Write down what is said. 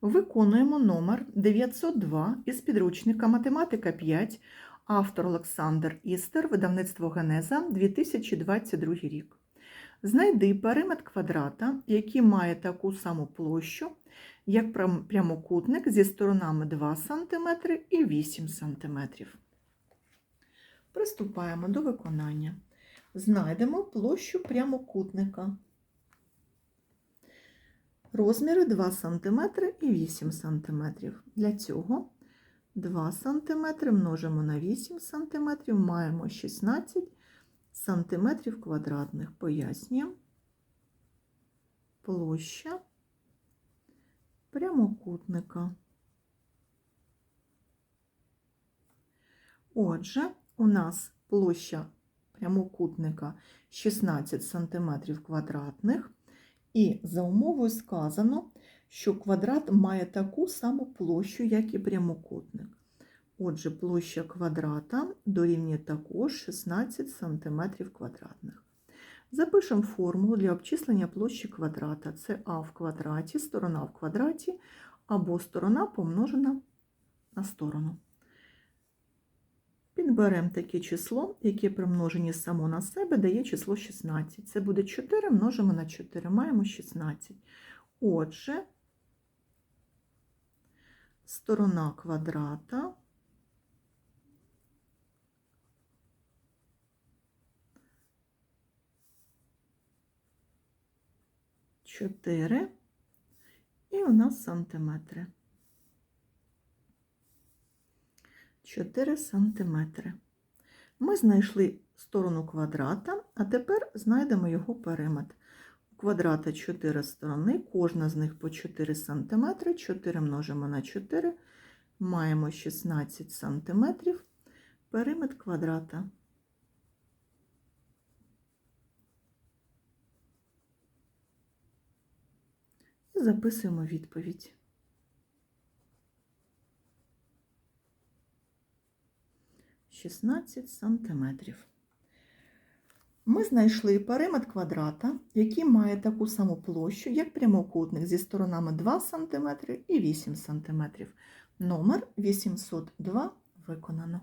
Виконуємо номер 902 із підручника Математика 5, автор Олександр Істер, видавництво Генеза, 2022 рік. Знайди периметр квадрата, який має таку саму площу, як прямокутник зі сторонами 2 см і 8 см. Приступаємо до виконання. Знайдемо площу прямокутника. Розміри 2 см і 8 см. Для цього 2 см множимо на 8 см, маємо 16 см квадратних. Пояснюємо. Площа прямокутника. Отже, у нас площа прямокутника 16 см квадратних. І за умовою сказано, що квадрат має таку саму площу, як і прямокутник. Отже, площа квадрата дорівнює також 16 см квадратних. Запишемо формулу для обчислення площі квадрата. Це а в квадраті, сторона в квадраті, або сторона помножена на сторону. Підберемо таке число, яке при множенні само на себе дає число 16. Це буде 4 множимо на 4, маємо 16. Отже, сторона квадрата чотири і у нас сантиметри. 4 сантиметри. Ми знайшли сторону квадрата, а тепер знайдемо його периметр. У квадрата 4 сторони, кожна з них по 4 см, 4 множимо на 4, маємо 16 см, периметр квадрата. І записуємо відповідь. – 16 сантиметрів. Ми знайшли периметр квадрата, який має таку саму площу, як прямокутник зі сторонами 2 см і 8 см. Номер 802 виконано.